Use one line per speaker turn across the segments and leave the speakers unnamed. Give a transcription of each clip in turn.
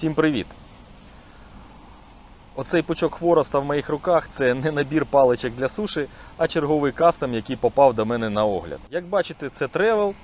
Всім привіт! Оцей пучок хвороста в моїх руках це не набір паличок для суші, а черговий кастом, який попав до мене на огляд. Як бачите, це тревел.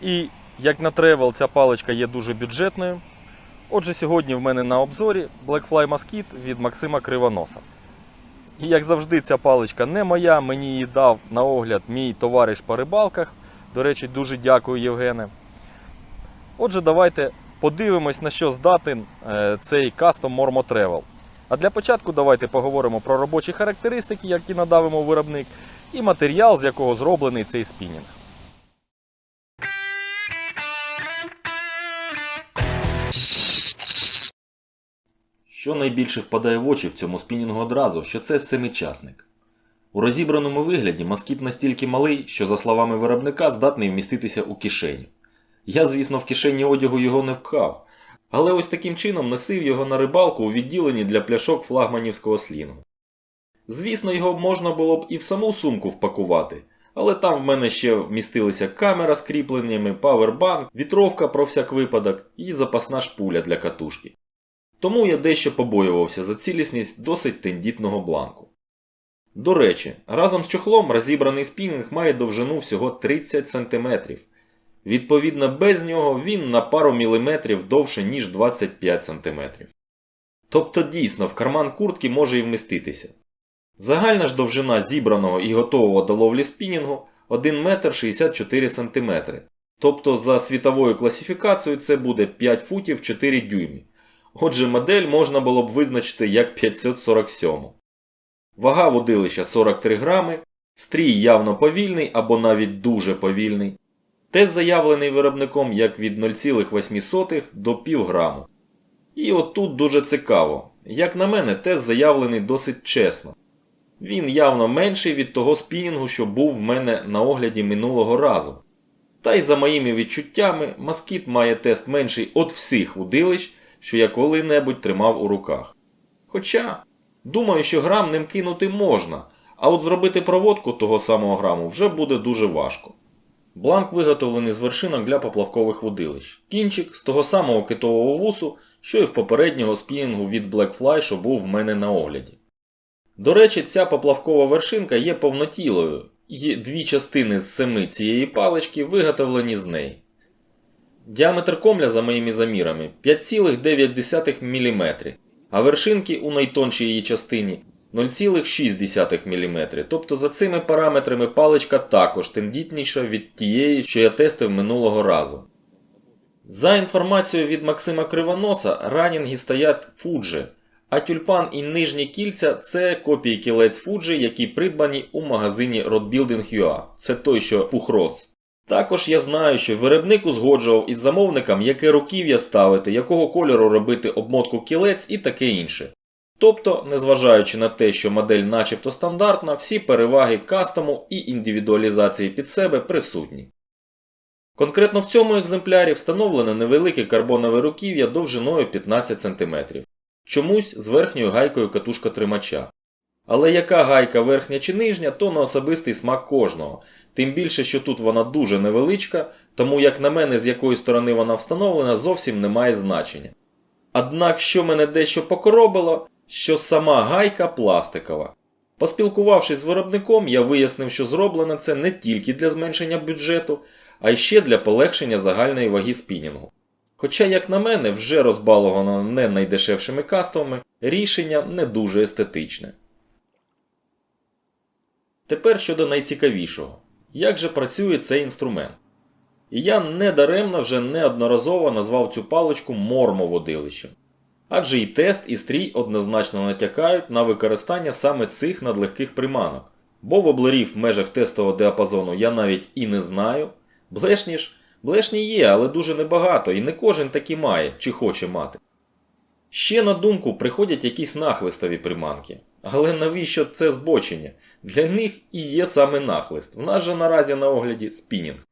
І як на тревел, ця паличка є дуже бюджетною. Отже, сьогодні в мене на обзорі Blackfly Mosquito від Максима Кривоноса. І як завжди, ця паличка не моя, мені її дав на огляд мій товариш по рибалках. До речі, дуже дякую, Євгене. Отже, давайте подивимось, на що здатен е, цей кастом Mormo Travel. А для початку давайте поговоримо про робочі характеристики, які надав йому виробник, і матеріал, з якого зроблений цей спінінг. Що найбільше впадає в очі в цьому спінінгу одразу, що це семичасник. У розібраному вигляді москіт настільки малий, що, за словами виробника, здатний вміститися у кишеню. Я, звісно, в кишені одягу його не впхав, але ось таким чином носив його на рибалку у відділенні для пляшок флагманівського слінгу. Звісно, його можна було б і в саму сумку впакувати, але там в мене ще вмістилися камера з кріпленнями, павербанк, вітровка про всяк випадок і запасна шпуля для катушки. Тому я дещо побоювався за цілісність досить тендітного бланку. До речі, разом з чохлом розібраний спінінг має довжину всього 30 см. Відповідно, без нього він на пару міліметрів довше, ніж 25 см. Тобто дійсно в карман куртки може і вміститися. Загальна ж довжина зібраного і готового до ловлі спінінгу 1 метр 64 см. Тобто за світовою класифікацією це буде 5 футів 4 дюймі. Отже, модель можна було б визначити як 547. Вага водилища 43 грами, стрій явно повільний або навіть дуже повільний. Тест заявлений виробником як від 0,8 до пів граму. І от тут дуже цікаво. Як на мене, тест заявлений досить чесно. Він явно менший від того спінінгу, що був в мене на огляді минулого разу. Та й за моїми відчуттями, москіт має тест менший від всіх удилищ, що я коли-небудь тримав у руках. Хоча, думаю, що грам ним кинути можна, а от зробити проводку того самого граму вже буде дуже важко. Бланк виготовлений з вершинок для поплавкових водилищ. Кінчик з того самого китового вусу, що і в попереднього спінінгу від Blackfly, що був в мене на огляді. До речі, ця поплавкова вершинка є повнотілою, і дві частини з семи цієї палички виготовлені з неї. Діаметр комля за моїми замірами 5,9 мм, а вершинки у найтоншій її частині 0,6 мм. Тобто за цими параметрами паличка також тендітніша від тієї, що я тестив минулого разу. За інформацією від Максима Кривоноса, ранінги стоять Fuji, а тюльпан і нижні кільця це копії кілець Fuji, які придбані у магазині Rodbuilding.ua. Це той, що Пухроц. Також я знаю, що виробник узгоджував із замовником, яке руків'я ставити, якого кольору робити обмотку кілець і таке інше. Тобто, незважаючи на те, що модель начебто стандартна, всі переваги кастому і індивідуалізації під себе присутні. Конкретно в цьому екземплярі встановлене невелике карбонове руків'я довжиною 15 см, чомусь з верхньою гайкою катушка тримача. Але яка гайка верхня чи нижня, то на особистий смак кожного. Тим більше, що тут вона дуже невеличка, тому як на мене з якої сторони вона встановлена зовсім не має значення. Однак, що мене дещо покоробило, що сама гайка пластикова. Поспілкувавшись з виробником, я вияснив, що зроблено це не тільки для зменшення бюджету, а й ще для полегшення загальної ваги спінінгу. Хоча, як на мене, вже розбаловано не найдешевшими кастомами, рішення не дуже естетичне. Тепер щодо найцікавішого. Як же працює цей інструмент? І я недаремно вже неодноразово назвав цю паличку мормоводилищем. Адже і тест, і стрій однозначно натякають на використання саме цих надлегких приманок. Бо воблерів в межах тестового діапазону я навіть і не знаю. Блешні ж, блешні є, але дуже небагато, і не кожен такі має чи хоче мати. Ще на думку приходять якісь нахлистові приманки. Але навіщо це збочення? Для них і є саме нахлист. В нас же наразі на огляді спінінг.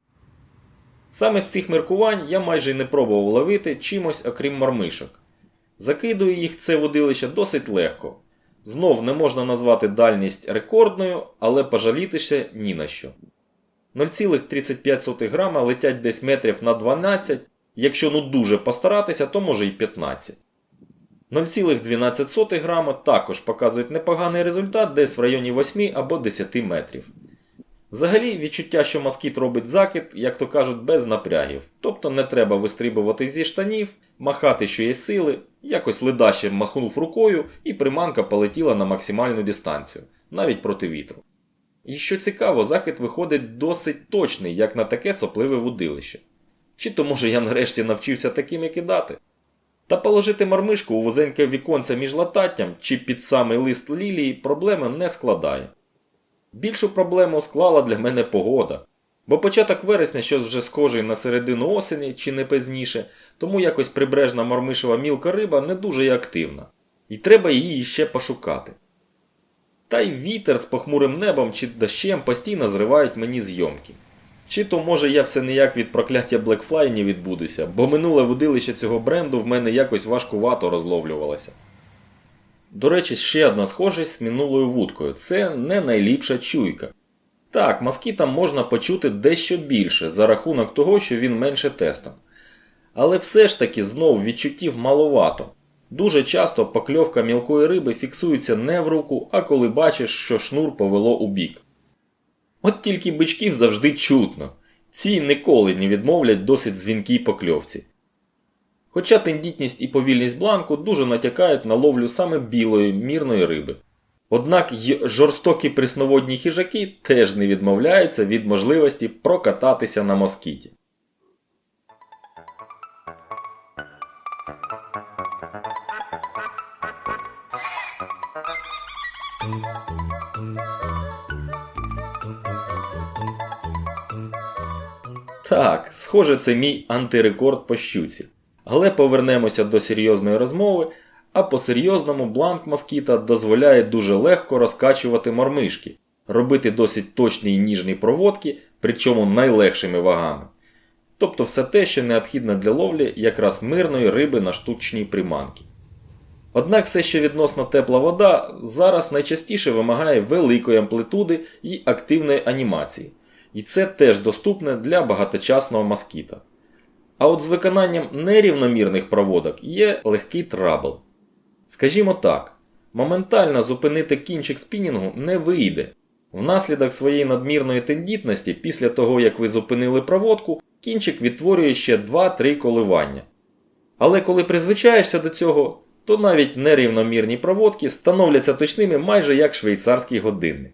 Саме з цих міркувань я майже й не пробував ловити чимось окрім мармишок. Закидую їх це водилище досить легко. Знов не можна назвати дальність рекордною, але пожалітися ні на що. 0,35 грама летять десь метрів на 12, Якщо ну дуже постаратися, то може і 15. 0,12 грама також показують непоганий результат десь в районі 8 або 10 метрів. Взагалі, відчуття, що москіт робить закид, як то кажуть, без напрягів. Тобто не треба вистрибувати зі штанів, махати, що є сили, якось ледаще махнув рукою і приманка полетіла на максимальну дистанцію, навіть проти вітру. І що цікаво, закид виходить досить точний, як на таке сопливе вудилище. Чи то може я нарешті навчився такими кидати? Та положити мармишку у вузеньке віконце між лататтям чи під самий лист лілії проблеми не складає. Більшу проблему склала для мене погода. Бо початок вересня щось вже схожий на середину осені чи не пізніше, тому якось прибережна мармишева мілка риба не дуже і активна. І треба її ще пошукати. Та й вітер з похмурим небом чи дощем постійно зривають мені зйомки. Чи то може я все ніяк від прокляття Blackfly не відбудуся, бо минуле водилище цього бренду в мене якось важкувато розловлювалося. До речі, ще одна схожість з минулою вудкою це не найліпша чуйка. Так, москітам можна почути дещо більше за рахунок того, що він менше тестом. Але все ж таки знов відчуттів маловато. Дуже часто покльовка мілкої риби фіксується не в руку, а коли бачиш, що шнур повело у бік. От тільки бичків завжди чутно. Ці ніколи не відмовлять досить дзвінкій покльовці. Хоча тендітність і повільність бланку дуже натякають на ловлю саме білої мірної риби. Однак й жорстокі пресноводні хижаки теж не відмовляються від можливості прокататися на москіті. Так, схоже, це мій антирекорд по щуці. Але повернемося до серйозної розмови, а по-серйозному бланк москіта дозволяє дуже легко розкачувати мормишки, робити досить точні і ніжні проводки, причому найлегшими вагами. Тобто все те, що необхідно для ловлі якраз мирної риби на штучній приманки. Однак все, що відносно тепла вода, зараз найчастіше вимагає великої амплитуди і активної анімації. І це теж доступне для багаточасного москіта. А от з виконанням нерівномірних проводок є легкий трабл. Скажімо так, моментально зупинити кінчик спінінгу не вийде. Внаслідок своєї надмірної тендітності, після того як ви зупинили проводку, кінчик відтворює ще 2-3 коливання. Але коли призвичаєшся до цього, то навіть нерівномірні проводки становляться точними майже як швейцарський годинник.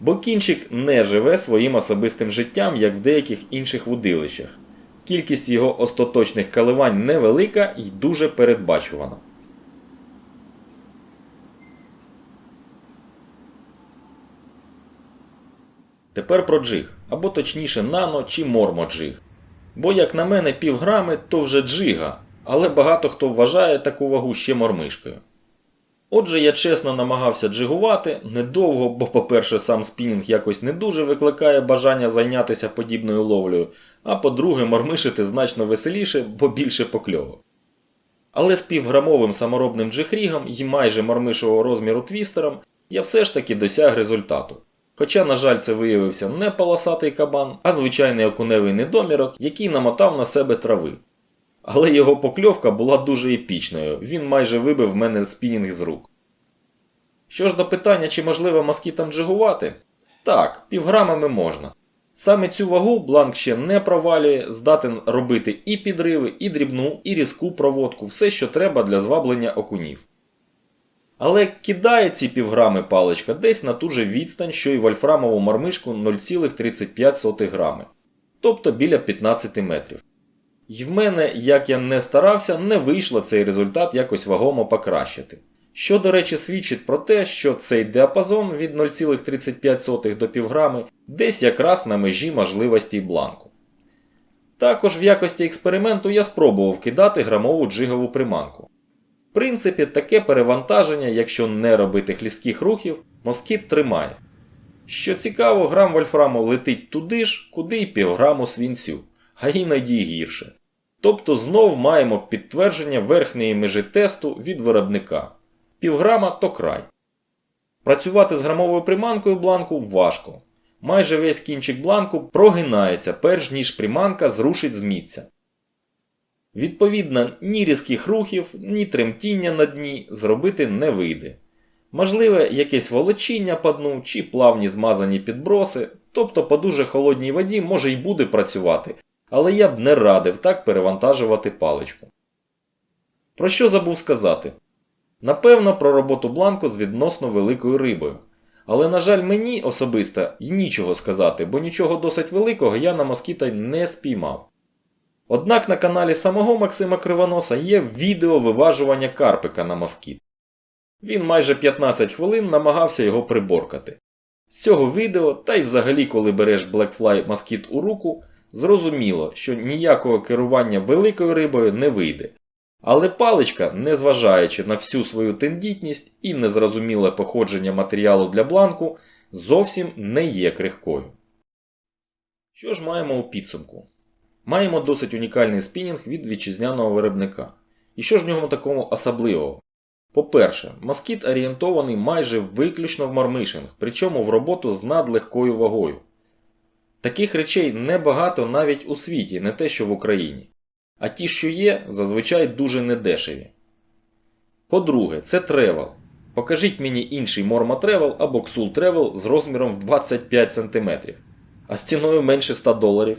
Бо кінчик не живе своїм особистим життям, як в деяких інших вудилищах. Кількість його остаточних коливань невелика і дуже передбачувана. Тепер про джиг, або точніше нано чи мормоджиг. Бо, як на мене, півграми то вже джига, але багато хто вважає таку вагу ще мормишкою. Отже, я чесно намагався джигувати недовго, бо, по-перше, сам спінінг якось не дуже викликає бажання зайнятися подібною ловлею, а по-друге, мормишити значно веселіше, бо більше покльовок. Але з півграмовим саморобним джихрігом і майже мормишого розміру твістером я все ж таки досяг результату. Хоча, на жаль, це виявився не полосатий кабан, а звичайний окуневий недомірок, який намотав на себе трави. Але його покльовка була дуже епічною, він майже вибив мене спінінг з рук. Що ж до питання, чи можливо москітам джигувати? Так, півграмами можна. Саме цю вагу бланк ще не провалює, здатен робити і підриви, і дрібну, і різку проводку, все, що треба для зваблення окунів. Але кидає ці півграми паличка десь на ту же відстань, що й вольфрамову мармишку 0,35 грами, тобто біля 15 метрів. І в мене, як я не старався, не вийшло цей результат якось вагомо покращити. Що, до речі, свідчить про те, що цей діапазон від 0,35 до півграми десь якраз на межі можливостей бланку. Також в якості експерименту я спробував кидати грамову джигову приманку. В принципі, таке перевантаження, якщо не робити хлістких рухів, москіт тримає. Що цікаво, грам вольфраму летить туди ж, куди й півграму свінцю а іноді й гірше. Тобто знов маємо підтвердження верхньої межі тесту від виробника. Півграма то край. Працювати з грамовою приманкою бланку важко. Майже весь кінчик бланку прогинається, перш ніж приманка зрушить з місця. Відповідно, ні різких рухів, ні тремтіння на дні зробити не вийде. Можливе якесь волочіння по дну чи плавні змазані підброси, тобто по дуже холодній воді може й буде працювати, але я б не радив так перевантажувати паличку. Про що забув сказати? Напевно, про роботу бланку з відносно великою рибою. Але, на жаль, мені особисто й нічого сказати, бо нічого досить великого я на москіта не спіймав. Однак на каналі самого Максима Кривоноса є відео виважування карпика на москіт. Він майже 15 хвилин намагався його приборкати. З цього відео, та й взагалі, коли береш Blackfly москіт у руку, зрозуміло, що ніякого керування великою рибою не вийде. Але паличка, незважаючи на всю свою тендітність і незрозуміле походження матеріалу для бланку, зовсім не є крихкою. Що ж маємо у підсумку? Маємо досить унікальний спінінг від вітчизняного виробника. І що ж в ньому такому особливого? По-перше, москіт орієнтований майже виключно в мармишинг, причому в роботу з надлегкою вагою. Таких речей небагато навіть у світі, не те що в Україні. А ті, що є, зазвичай дуже недешеві. По-друге, це тревел. Покажіть мені інший Morma Travel або Xul Travel з розміром в 25 см, а з ціною менше 100 доларів.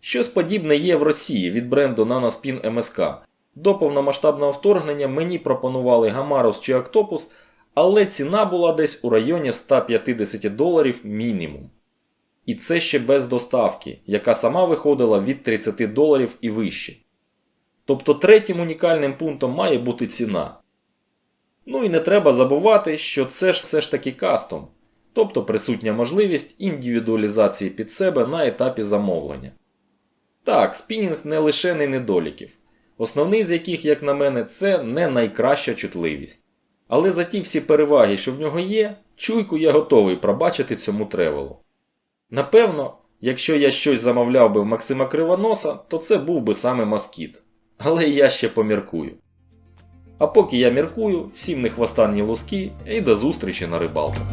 Щось подібне є в Росії від бренду Nanospin MSK. До повномасштабного вторгнення мені пропонували Гамарус чи Octopus, але ціна була десь у районі 150 доларів мінімум. І це ще без доставки, яка сама виходила від 30 доларів і вище. Тобто третім унікальним пунктом має бути ціна. Ну і не треба забувати, що це ж все ж таки кастом, тобто присутня можливість індивідуалізації під себе на етапі замовлення. Так, спінінг не лишений недоліків, основний з яких, як на мене, це не найкраща чутливість. Але за ті всі переваги, що в нього є, чуйку я готовий пробачити цьому тревелу. Напевно, якщо я щось замовляв би в Максима Кривоноса, то це був би саме москіт. Але я ще поміркую. А поки я міркую, всім не хвостанні луски і до зустрічі на рибалках.